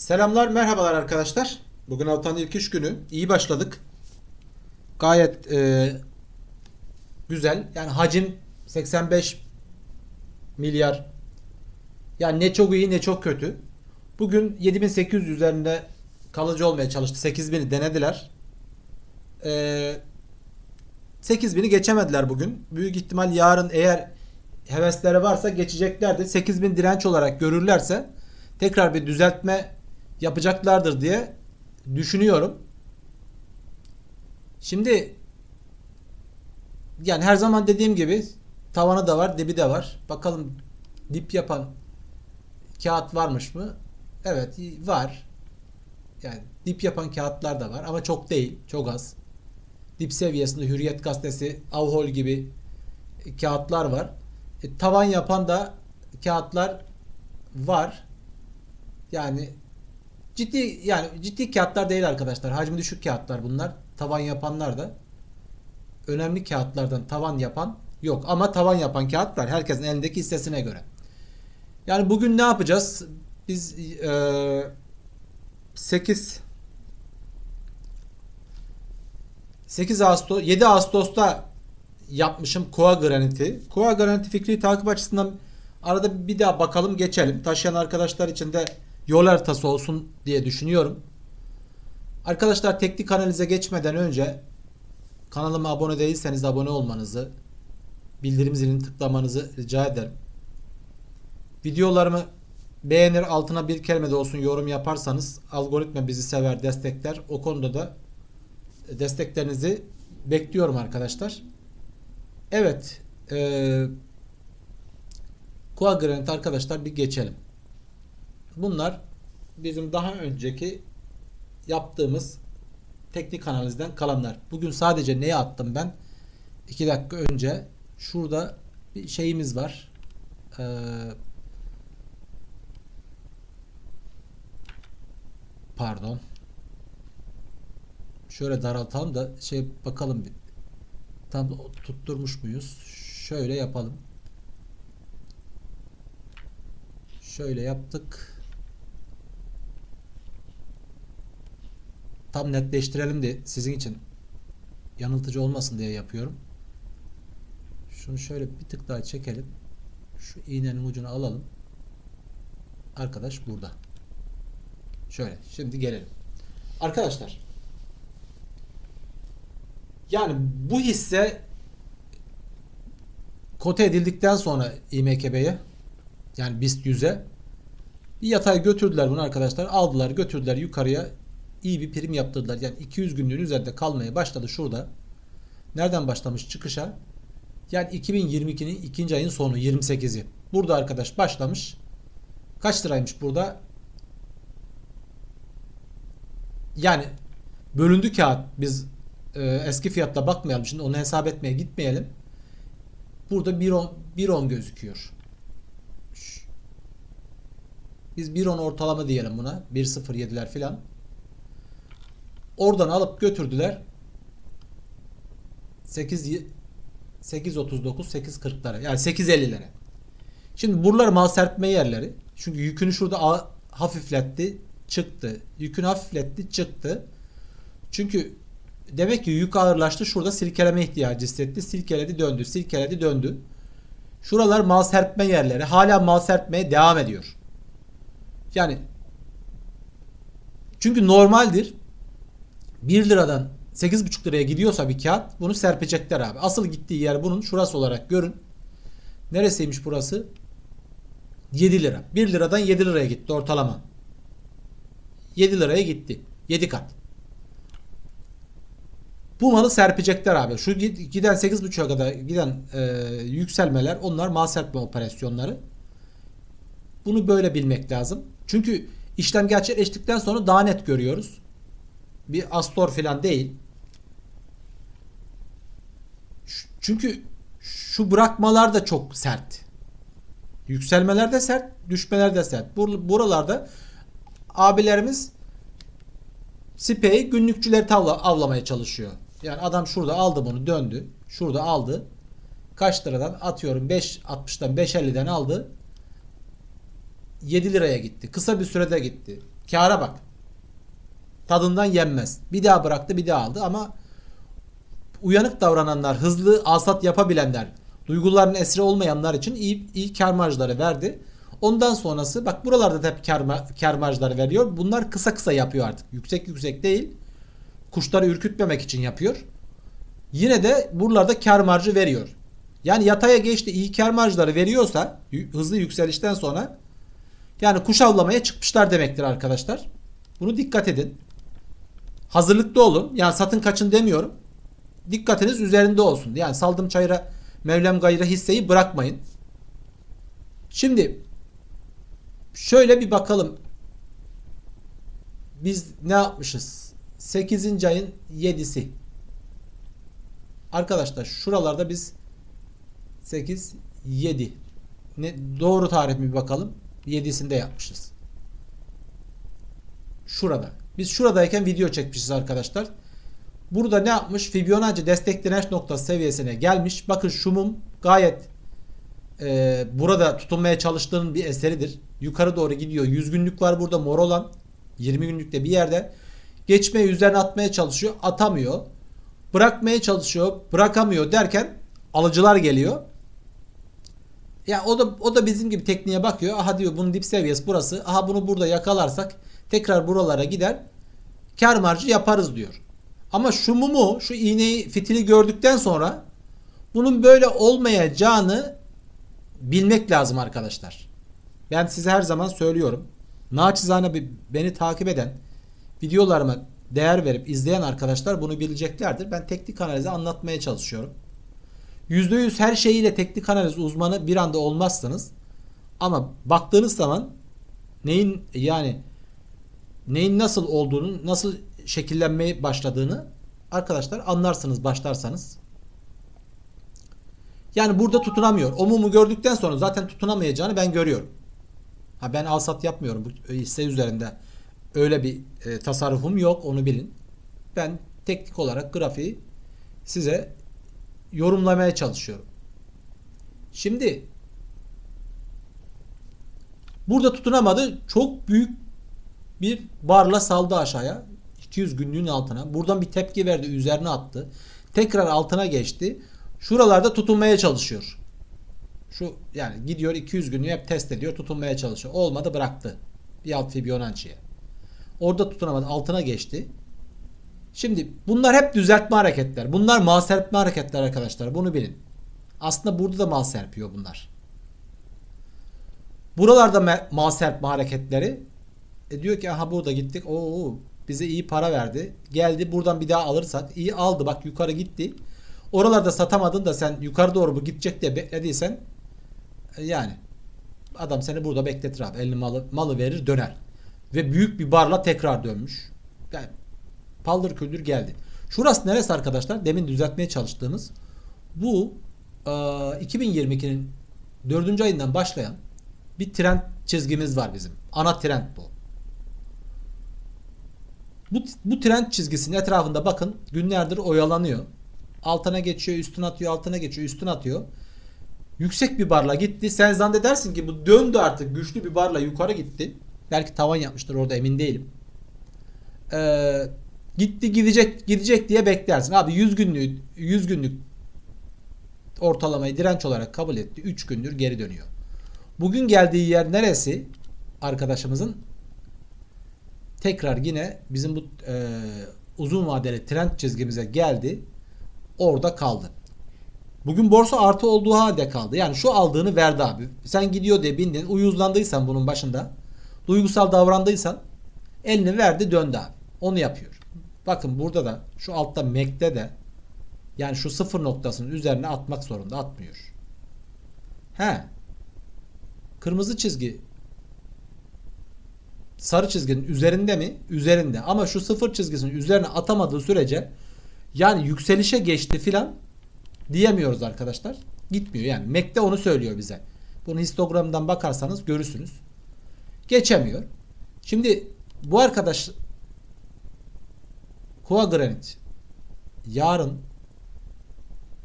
Selamlar, merhabalar arkadaşlar. Bugün haftanın ilk iş günü. İyi başladık. Gayet e, güzel. Yani hacim 85 milyar. Yani ne çok iyi ne çok kötü. Bugün 7800 üzerinde kalıcı olmaya çalıştı. 8000'i denediler. E, 8000'i geçemediler bugün. Büyük ihtimal yarın eğer hevesleri varsa geçeceklerdir. 8000 direnç olarak görürlerse tekrar bir düzeltme yapacaklardır diye düşünüyorum. Şimdi yani her zaman dediğim gibi tavanı da var, dibi de var. Bakalım dip yapan kağıt varmış mı? Evet, var. Yani dip yapan kağıtlar da var ama çok değil, çok az. Dip seviyesinde Hürriyet Gazetesi, Avhol gibi kağıtlar var. E, tavan yapan da kağıtlar var. Yani ciddi yani ciddi kağıtlar değil arkadaşlar. Hacmi düşük kağıtlar bunlar. Tavan yapanlar da önemli kağıtlardan tavan yapan yok. Ama tavan yapan kağıt var. Herkesin elindeki hissesine göre. Yani bugün ne yapacağız? Biz e, 8 8 Ağustos 7 Ağustos'ta yapmışım Koa graniti. Koa graniti fikri takip açısından arada bir daha bakalım geçelim. Taşıyan arkadaşlar için de yol haritası olsun diye düşünüyorum. Arkadaşlar teknik analize geçmeden önce kanalıma abone değilseniz abone olmanızı, bildirim zilini tıklamanızı rica ederim. Videolarımı beğenir altına bir kelime de olsun yorum yaparsanız algoritma bizi sever destekler. O konuda da desteklerinizi bekliyorum arkadaşlar. Evet. E, Coagranit arkadaşlar bir geçelim. Bunlar bizim daha önceki yaptığımız teknik analizden kalanlar. Bugün sadece neye attım ben? 2 dakika önce şurada bir şeyimiz var. Ee, pardon. Şöyle daraltalım da şey bakalım bir. Tam tutturmuş muyuz? Şöyle yapalım. Şöyle yaptık. Tam netleştirelim de sizin için yanıltıcı olmasın diye yapıyorum. Şunu şöyle bir tık daha çekelim. Şu iğnenin ucunu alalım. Arkadaş burada. Şöyle. Şimdi gelelim. Arkadaşlar. Yani bu hisse kote edildikten sonra İMKB'ye yani BIST 100'e bir yatay götürdüler bunu arkadaşlar. Aldılar götürdüler yukarıya iyi bir prim yaptırdılar. Yani 200 günlüğün üzerinde kalmaya başladı şurada. Nereden başlamış çıkışa? Yani 2022'nin ikinci ayın sonu 28'i. Burada arkadaş başlamış. Kaç liraymış burada? Yani bölündü kağıt. Biz e, eski fiyatla bakmayalım. Şimdi onu hesap etmeye gitmeyelim. Burada 1.10 1.10 gözüküyor. Biz 1.10 ortalama diyelim buna. 1.07'ler filan. Oradan alıp götürdüler. 8 8.39 8.40'lara yani 8.50'lere. Şimdi buralar mal serpme yerleri. Çünkü yükünü şurada hafifletti, çıktı. Yükünü hafifletti, çıktı. Çünkü demek ki yük ağırlaştı. Şurada silkeleme ihtiyacı hissetti. Silkeledi, döndü. Silkeledi, döndü. Şuralar mal serpme yerleri. Hala mal serpmeye devam ediyor. Yani çünkü normaldir 1 liradan 8,5 liraya gidiyorsa bir kağıt bunu serpecekler abi. Asıl gittiği yer bunun şurası olarak görün. Neresiymiş burası? 7 lira. 1 liradan 7 liraya gitti ortalama. 7 liraya gitti. 7 kat. Bu malı serpecekler abi. Şu giden 8.5'a kadar giden e, yükselmeler onlar mal serpme operasyonları. Bunu böyle bilmek lazım. Çünkü işlem gerçekleştikten sonra daha net görüyoruz. Bir astor falan değil. Çünkü şu bırakmalar da çok sert. Yükselmeler de sert, düşmeler de sert. Buralarda abilerimiz sipeyi günlükçüleri tavla, avlamaya çalışıyor. Yani adam şurada aldı bunu döndü. Şurada aldı. Kaç liradan atıyorum 5.60'dan 5.50'den aldı. 7 liraya gitti. Kısa bir sürede gitti. Kâra bak. Tadından yenmez. Bir daha bıraktı bir daha aldı ama uyanık davrananlar, hızlı alsat yapabilenler, duyguların esiri olmayanlar için iyi, iyi kar marjları verdi. Ondan sonrası bak buralarda da hep kar, kar marjları veriyor. Bunlar kısa kısa yapıyor artık. Yüksek yüksek değil. Kuşları ürkütmemek için yapıyor. Yine de buralarda kar marjı veriyor. Yani yataya geçti iyi kar marjları veriyorsa hızlı yükselişten sonra yani kuş avlamaya çıkmışlar demektir arkadaşlar. Bunu dikkat edin. Hazırlıklı olun. Yani satın kaçın demiyorum. Dikkatiniz üzerinde olsun. Yani saldım çayıra Mevlem gayra hisseyi bırakmayın. Şimdi şöyle bir bakalım. Biz ne yapmışız? 8. ayın 7'si. Arkadaşlar şuralarda biz 8 7 ne doğru tarih mi bir bakalım. 7'sinde yapmışız. Şurada. Biz şuradayken video çekmişiz arkadaşlar. Burada ne yapmış? Fibonacci destek direnç noktası seviyesine gelmiş. Bakın şu mum gayet e, burada tutunmaya çalıştığının bir eseridir. Yukarı doğru gidiyor. 100 günlük var burada mor olan. 20 günlükte bir yerde. Geçmeye üzerine atmaya çalışıyor. Atamıyor. Bırakmaya çalışıyor. Bırakamıyor derken alıcılar geliyor. Ya o da o da bizim gibi tekniğe bakıyor. Aha diyor bunun dip seviyesi burası. Aha bunu burada yakalarsak tekrar buralara gider. Kar marjı yaparız diyor. Ama şu mumu, şu iğneyi, fitili gördükten sonra bunun böyle olmayacağını bilmek lazım arkadaşlar. Ben size her zaman söylüyorum. Naçizane beni takip eden, videolarıma değer verip izleyen arkadaşlar bunu bileceklerdir. Ben teknik analizi anlatmaya çalışıyorum. %100 her şeyiyle teknik analiz uzmanı bir anda olmazsınız. Ama baktığınız zaman neyin yani neyin nasıl olduğunu, nasıl şekillenmeye başladığını arkadaşlar anlarsınız başlarsanız. Yani burada tutunamıyor. O mumu gördükten sonra zaten tutunamayacağını ben görüyorum. Ha ben al sat yapmıyorum bu hisse üzerinde. Öyle bir e, tasarrufum yok onu bilin. Ben teknik olarak grafiği size yorumlamaya çalışıyorum. Şimdi burada tutunamadı. Çok büyük bir barla saldı aşağıya. 200 günlüğün altına. Buradan bir tepki verdi. Üzerine attı. Tekrar altına geçti. Şuralarda tutunmaya çalışıyor. Şu yani gidiyor 200 günlüğü hep test ediyor. Tutunmaya çalışıyor. Olmadı bıraktı. Bir alt Fibonacci'ye. Orada tutunamadı. Altına geçti. Şimdi bunlar hep düzeltme hareketler. Bunlar mal serpme hareketler arkadaşlar. Bunu bilin. Aslında burada da mal serpiyor bunlar. Buralarda mal serpme hareketleri e diyor ki aha burada gittik. Oo bize iyi para verdi. Geldi buradan bir daha alırsak iyi aldı. Bak yukarı gitti. Oralarda satamadın da sen yukarı doğru bu gidecek diye beklediysen e, yani adam seni burada bekletir abi. Elini malı, malı verir döner. Ve büyük bir barla tekrar dönmüş. Yani paldır küldür geldi. Şurası neresi arkadaşlar? Demin düzeltmeye çalıştığımız bu e, 2022'nin 4. ayından başlayan bir trend çizgimiz var bizim. Ana trend bu. Bu, bu trend çizgisinin etrafında bakın günlerdir oyalanıyor. Altına geçiyor, üstüne atıyor, altına geçiyor, üstüne atıyor. Yüksek bir barla gitti. Sen zannedersin ki bu döndü artık güçlü bir barla yukarı gitti. Belki tavan yapmıştır orada emin değilim. Ee, gitti gidecek gidecek diye beklersin. Abi 100 günlük 100 günlük ortalamayı direnç olarak kabul etti. 3 gündür geri dönüyor. Bugün geldiği yer neresi? Arkadaşımızın tekrar yine bizim bu e, uzun vadeli trend çizgimize geldi. Orada kaldı. Bugün borsa artı olduğu halde kaldı. Yani şu aldığını verdi abi. Sen gidiyor diye bindin. Uyuzlandıysan bunun başında. Duygusal davrandıysan elini verdi döndü abi. Onu yapıyor. Bakın burada da şu altta MAC'de de yani şu sıfır noktasının üzerine atmak zorunda atmıyor. He. Kırmızı çizgi sarı çizginin üzerinde mi? Üzerinde. Ama şu sıfır çizgisinin üzerine atamadığı sürece yani yükselişe geçti filan diyemiyoruz arkadaşlar. Gitmiyor yani. MAC'de onu söylüyor bize. Bunu histogramdan bakarsanız görürsünüz. Geçemiyor. Şimdi bu arkadaş Kua Granit yarın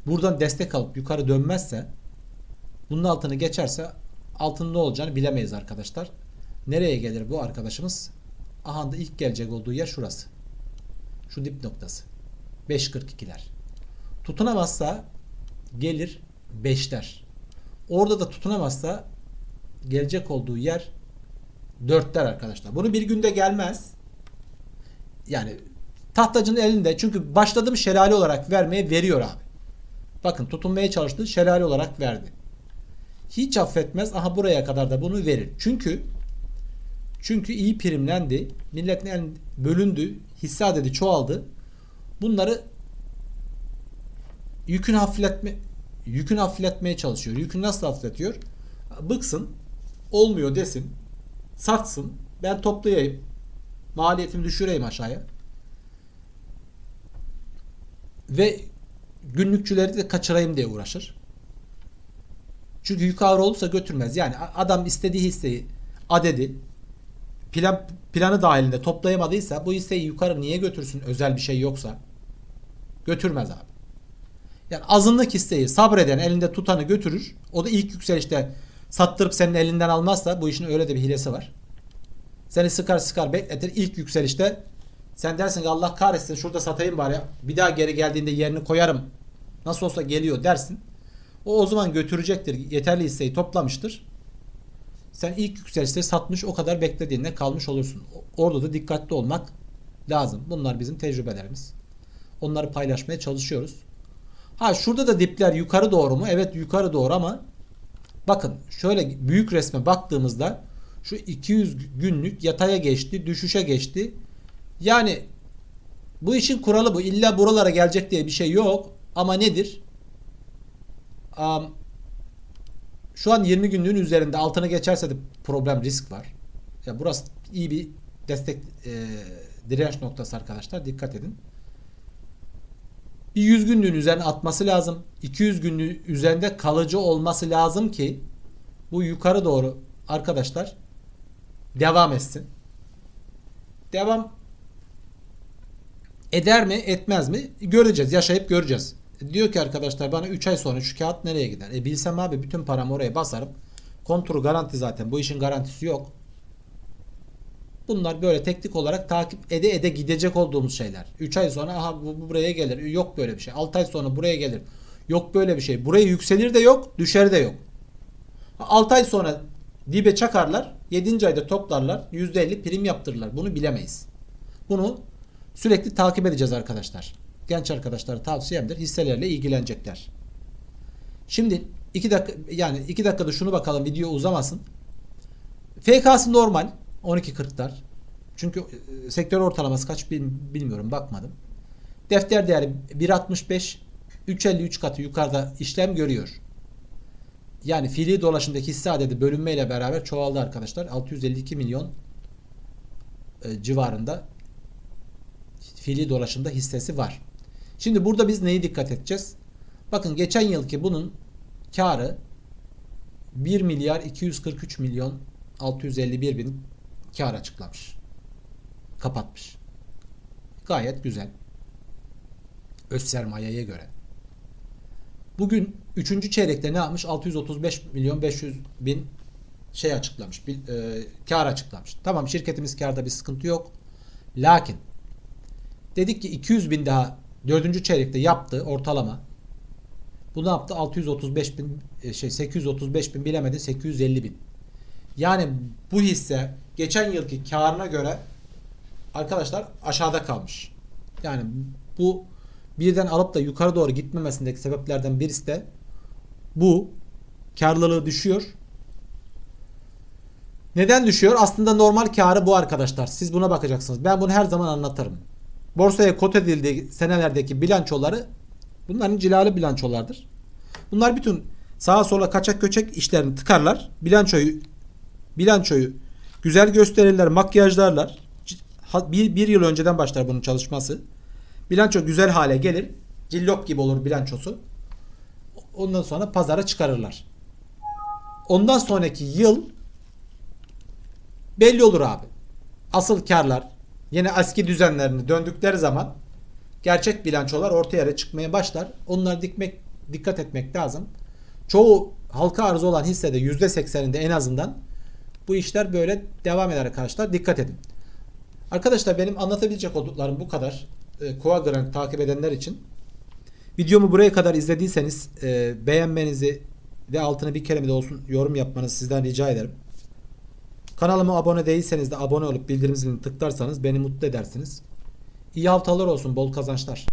buradan destek alıp yukarı dönmezse bunun altını geçerse altının ne olacağını bilemeyiz arkadaşlar. Nereye gelir bu arkadaşımız? Aha da ilk gelecek olduğu yer şurası. Şu dip noktası. 5.42'ler. Tutunamazsa gelir 5'ler. Orada da tutunamazsa gelecek olduğu yer 4'ler arkadaşlar. Bunu bir günde gelmez. Yani tahtacının elinde çünkü başladım şelale olarak vermeye veriyor abi. Bakın tutunmaya çalıştı şelale olarak verdi. Hiç affetmez. Aha buraya kadar da bunu verir. Çünkü çünkü iyi primlendi. Milletin el bölündü. Hisse adedi çoğaldı. Bunları yükünü hafifletme yükünü hafifletmeye çalışıyor. Yükünü nasıl hafifletiyor? Bıksın. Olmuyor desin. Satsın. Ben toplayayım. Maliyetimi düşüreyim aşağıya. Ve günlükçüleri de kaçırayım diye uğraşır. Çünkü yük ağır olursa götürmez. Yani adam istediği hisseyi adedi plan planı dahilinde toplayamadıysa bu hisseyi yukarı niye götürsün özel bir şey yoksa? Götürmez abi. Yani azınlık hisseyi sabreden elinde tutanı götürür. O da ilk yükselişte sattırıp senin elinden almazsa bu işin öyle de bir hilesi var. Seni sıkar sıkar bekletir. İlk yükselişte sen dersin ki Allah kahretsin şurada satayım bari. Bir daha geri geldiğinde yerini koyarım. Nasıl olsa geliyor dersin. O o zaman götürecektir. Yeterli hisseyi toplamıştır. Sen ilk yükselişte satmış o kadar beklediğinde kalmış olursun. Orada da dikkatli olmak lazım. Bunlar bizim tecrübelerimiz. Onları paylaşmaya çalışıyoruz. Ha şurada da dipler yukarı doğru mu? Evet yukarı doğru ama bakın şöyle büyük resme baktığımızda şu 200 günlük yataya geçti, düşüşe geçti. Yani bu işin kuralı bu. İlla buralara gelecek diye bir şey yok. Ama nedir? Um, şu an 20 günlüğün üzerinde altına geçerse de problem risk var. Ya burası iyi bir destek e, direnç noktası arkadaşlar. Dikkat edin. Bir 100 günlüğün üzerine atması lazım. 200 günlüğün üzerinde kalıcı olması lazım ki bu yukarı doğru arkadaşlar devam etsin. Devam eder mi etmez mi göreceğiz. Yaşayıp göreceğiz. Diyor ki arkadaşlar bana 3 ay sonra şu kağıt nereye gider? E bilsem abi bütün paramı oraya basarım. Kontrol garanti zaten. Bu işin garantisi yok. Bunlar böyle teknik olarak takip ede ede gidecek olduğumuz şeyler. 3 ay sonra aha bu, bu buraya gelir. Yok böyle bir şey. 6 ay sonra buraya gelir. Yok böyle bir şey. Buraya yükselir de yok, düşer de yok. 6 ay sonra dibe çakarlar. 7. ayda toplarlar. %50 prim yaptırırlar. Bunu bilemeyiz. Bunu sürekli takip edeceğiz arkadaşlar. Genç arkadaşlara tavsiyemdir. Hisselerle ilgilenecekler. Şimdi 2 dakika yani 2 dakikada şunu bakalım video uzamasın. FK'sı normal 12.40'lar. Çünkü e, sektör ortalaması kaç bilmiyorum bakmadım. Defter değeri 1.65 3.53 katı yukarıda işlem görüyor. Yani fiili dolaşımdaki hisse adedi bölünmeyle beraber çoğaldı arkadaşlar. 652 milyon e, civarında fiili dolaşımda hissesi var. Şimdi burada biz neyi dikkat edeceğiz? Bakın geçen yılki bunun karı 1 milyar 243 milyon 651 bin kar açıklamış. Kapatmış. Gayet güzel. Öz sermayeye göre. Bugün 3. çeyrekte ne yapmış? 635 milyon 500 bin şey açıklamış. Bir, e, kar açıklamış. Tamam şirketimiz karda bir sıkıntı yok. Lakin dedik ki 200 bin daha 4. çeyrekte yaptı ortalama. Bu ne yaptı? 635 bin e, şey 835 bin bilemedi 850 bin. Yani bu hisse geçen yılki karına göre arkadaşlar aşağıda kalmış. Yani bu birden alıp da yukarı doğru gitmemesindeki sebeplerden birisi de bu. Karlılığı düşüyor. Neden düşüyor? Aslında normal karı bu arkadaşlar. Siz buna bakacaksınız. Ben bunu her zaman anlatırım. Borsaya kot edildiği senelerdeki bilançoları bunların cilalı bilançolardır. Bunlar bütün sağa sola kaçak köçek işlerini tıkarlar. Bilançoyu bilançoyu güzel gösterirler, makyajlarlar. Bir, bir yıl önceden başlar bunun çalışması. Bilanço güzel hale gelir. Cillop gibi olur bilançosu. Ondan sonra pazara çıkarırlar. Ondan sonraki yıl belli olur abi. Asıl karlar yine eski düzenlerini döndükleri zaman gerçek bilançolar ortaya çıkmaya başlar. Onları dikmek dikkat etmek lazım. Çoğu halka arz olan hissede %80'inde en azından bu işler böyle devam eder arkadaşlar. Dikkat edin. Arkadaşlar benim anlatabilecek olduklarım bu kadar. E, Quadrant takip edenler için. Videomu buraya kadar izlediyseniz e, beğenmenizi ve altına bir kelime de olsun yorum yapmanızı sizden rica ederim. Kanalıma abone değilseniz de abone olup bildirim zilini tıklarsanız beni mutlu edersiniz. İyi haftalar olsun, bol kazançlar.